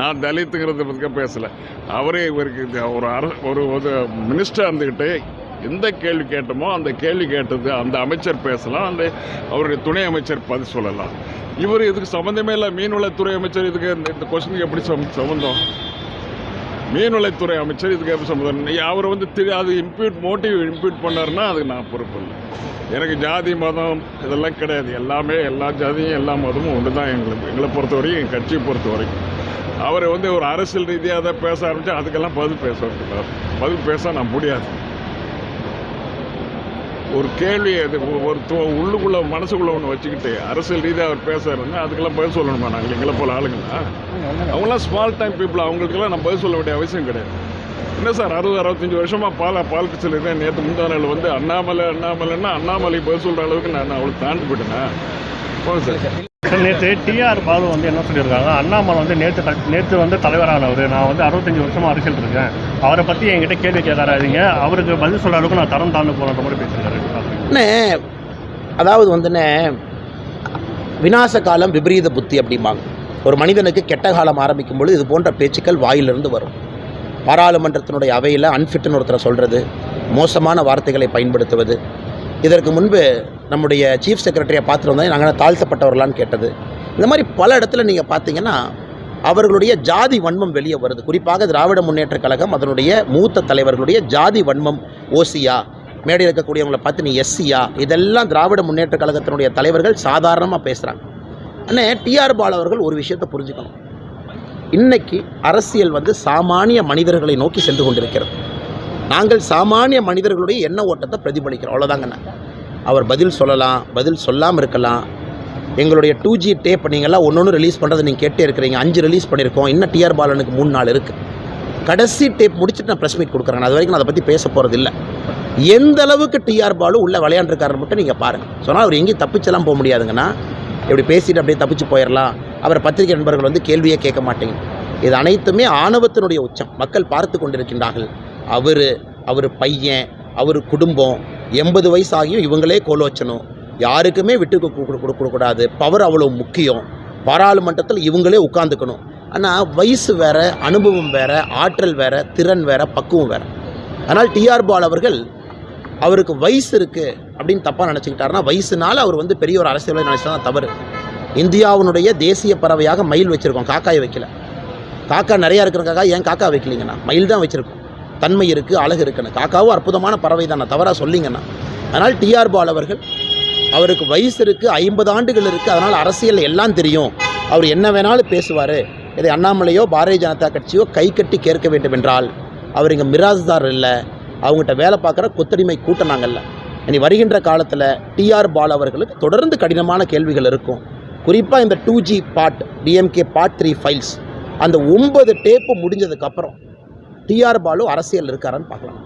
நான் தலித்துங்கிறத பற்றி பேசலை. அவரே இவருக்கு இது ஒரு அர ஒரு ஒரு மினிஸ்டர் இருந்துக்கிட்டு எந்த கேள்வி கேட்டோமோ அந்த கேள்வி கேட்டது அந்த அமைச்சர் பேசலாம் அந்த அவருடைய துணை அமைச்சர் பதில் சொல்லலாம். இவர் இதுக்கு சம்மந்தமே இல்லை. மீன்வளத்துறை அமைச்சர் இதுக்கு இந்த- இந்த கொஸ்டினுக்கு எப்படி சம் சம்மந்தம் மீன்வளத்துறை அமைச்சர் இதுக்கு எப்படி சம்மந்தம் அவர் வந்து திரு அது இம்ப்யூட் மோட்டிவ் இம்ப்யூட் பண்ணாருன்னா அதுக்கு நான் பொறுப்பு இல்லை. எனக்கு ஜாதி மதம் இதெல்லாம் கிடையாது. எல்லாமே எல்லா ஜாதியும் எல்லா மதமும் ஒன்று தான் எங்களுக்கு. எங்களை பொறுத்த வரைக்கும் எங்கள் கட்சியை பொறுத்த வரைக்கும் அவரை வந்து ஒரு அரசியல் ரீதியாக அதை பேச ஆரம்பித்தா அதுக்கெல்லாம் பதில் பேசுவார் பதில் பேச நான் முடியாது. ஒரு கேள்வி அது ஒரு து- உள்ளுக்குள்ள மனசுக்குள்ள ஒன்று வச்சுக்கிட்டு அரசியல் ரீதியாக அவர் பேசுறாருன்னா அதுக்கெல்லாம் பதில் சொல்லணுமா நாங்கள் எங்களை போல ஆளுங்களா? அவங்களாம் ஸ்மால் டைம் பீப்புள் அவங்களுக்கெல்லாம் நான் பதில் சொல்ல வேண்டிய அவசியம் கிடையாது. என்ன சார் அறுபது அறுபத்தஞ்சு வருஷமாக பால பாலிடிக்ஸில் இருக்கேன் நேற்று முந்தா நாள் வந்து அண்ணாமலை அண்ணாமலைன்னா அண்ணாமலை பதில் சொல்கிற அளவுக்கு நான் அவ்வளோ தாண்டி போயிட்டேனா? போங்க சார் சார் நேற்று டிஆர் பாலு வந்து என்ன சொல்லியிருக்காங்க அண்ணாமலை வந்து நேற்று நேற்று வந்து தலைவரானவர். நான் வந்து அறுபத்தஞ்சு வருஷமா அரசியல் இருக்கேன். அவரை பற்றி என்கிட்ட கேள்வி கேட்காதீங்க அவருக்கு பதில் சொல்ற அளவுக்கு நான் தரம் தாழ்ந்து போகிற மாதிரி பேசியிருக்காரு. அண்ணே அதாவது வந்துண்ணே விநாச காலம் விபரீத புத்தி அப்படிம்பாங்க. ஒரு மனிதனுக்கு கெட்ட காலம் ஆரம்பிக்கும் பொழுது இது போன்ற பேச்சுக்கள் வாயிலிருந்து வரும். பாராளுமன்றத்தினுடைய அவையில் அன்ஃபிட்னு ஒருத்தரை சொல்கிறது மோசமான வார்த்தைகளை பயன்படுத்துவது. இதற்கு முன்பு நம்முடைய சீஃப் செக்ரட்டரியை பார்த்துட்டு வந்தால் நாங்கள் தாழ்த்தப்பட்டவர்களான்னு கேட்டது. இந்த மாதிரி பல இடத்துல நீங்கள் பார்த்தீங்கன்னா அவர்களுடைய ஜாதி வன்மம் வெளியே வருது. குறிப்பாக திராவிட முன்னேற்றக் கழகம் அதனுடைய மூத்த தலைவர்களுடைய ஜாதி வன்மம் ஓசியா மேடையில் இருக்கக்கூடியவங்களை பார்த்து நீ எஸ்சியா இதெல்லாம் திராவிட முன்னேற்றக் கழகத்தினுடைய தலைவர்கள் சாதாரணமாக பேசுகிறாங்க அண்ணே டிஆர் பால் அவர்கள் ஒரு விஷயத்தை புரிஞ்சுக்கணும். இன்னைக்கு அரசியல் வந்து சாமானிய மனிதர்களை நோக்கி சென்று கொண்டிருக்கிறது. நாங்கள் சாமானிய மனிதர்களுடைய எண்ண ஓட்டத்தை பிரதிபலிக்கிறோம். அவ்வளோதாங்கண்ணா அவர் பதில் சொல்லலாம் பதில் சொல்லாமல் இருக்கலாம். எங்களுடைய டூ ஜி டேப் நீங்கள்லாம் ஒன்று ஒன்று ரிலீஸ் பண்ணுறது நீங்கள் கேட்டே இருக்கிறீங்க. அஞ்சு ரிலீஸ் பண்ணியிருக்கோம். இன்னும் டிஆர் பாலனுக்கு மூணு நாள் இருக்குது கடைசி டேப் முடிச்சுட்டு நான் ப்ரெஸ் மீட் கொடுக்குறேன். அது வரைக்கும் நான் அதை பற்றி பேச போகிறது இல்லை. எந்த அளவுக்கு டிஆர் பாலு உள்ளே விளையாண்டுருக்காரு மட்டும் நீங்கள் பாருங்கள் சொன்னால் அவர் எங்கேயும் தப்பிச்செல்லாம் போக முடியாதுங்கன்னா இப்படி பேசிட்டு அப்படியே தப்பிச்சு போயிடலாம் அவர் பத்திரிகை நண்பர்கள் வந்து கேள்வியே கேட்க மாட்டேங்க. இது அனைத்துமே ஆணவத்தினுடைய உச்சம். மக்கள் பார்த்து கொண்டிருக்கின்றார்கள். அவர் அவர் பையன் அவர் குடும்பம் எண்பது வயசு ஆகியும் இவங்களே கோலோச்சணும். யாருக்குமே விட்டு கொடுக்கக்கூடாது. பவர் அவ்வளோ முக்கியம். பாராளுமன்றத்தில் இவங்களே உட்காந்துக்கணும் ஆனால் வயசு வேறு அனுபவம் வேறு ஆற்றல் வேறு திறன் வேறு பக்குவம் வேறு. அதனால் டிஆர் பால் அவர்கள் அவருக்கு வயசு இருக்குது அப்படின்னு தப்பாக நினச்சிக்கிட்டாருன்னா வயசுனால அவர் வந்து பெரிய ஒரு அரசியலை நினச்சா தவறு. இந்தியாவினுடைய தேசிய பறவையாக மயில் வச்சுருக்கோம். காக்காயை வைக்கல. காக்கா நிறையா இருக்கிறக்காக ஏன் காக்கா வைக்கலீங்கண்ணா மயில் தான் வச்சுருக்கோம். தன்மை இருக்குது அழகு இருக்குன்னு. காக்காவும் அற்புதமான பறவை தானே தவறாக சொல்லிங்கண்ணா அதனால் டிஆர் பால் அவர்கள் அவருக்கு வயசு இருக்குது ஐம்பது ஆண்டுகள் இருக்குது அதனால் அரசியல் எல்லாம் தெரியும். அவர் என்ன வேணாலும் பேசுவார். இதை அண்ணாமலையோ பாரதிய ஜனதா கட்சியோ கை கட்டி கேட்க வேண்டும் என்றால் அவர் இங்கே மிராஸ்தார் இல்லை அவங்ககிட்ட வேலை பார்க்குற கொத்தடிமை கூட்டம் நாங்கள்ல இனி வருகின்ற காலத்தில் டிஆர் பால் அவர்களுக்கு தொடர்ந்து கடினமான கேள்விகள் இருக்கும். குறிப்பாக இந்த two G part DMK part three files அந்த ஒன்பது டேப்பு முடிஞ்சதுக்கப்புறம் டிஆர் பாலு அரசியல் இருக்காரான்னு பார்க்கலாம்.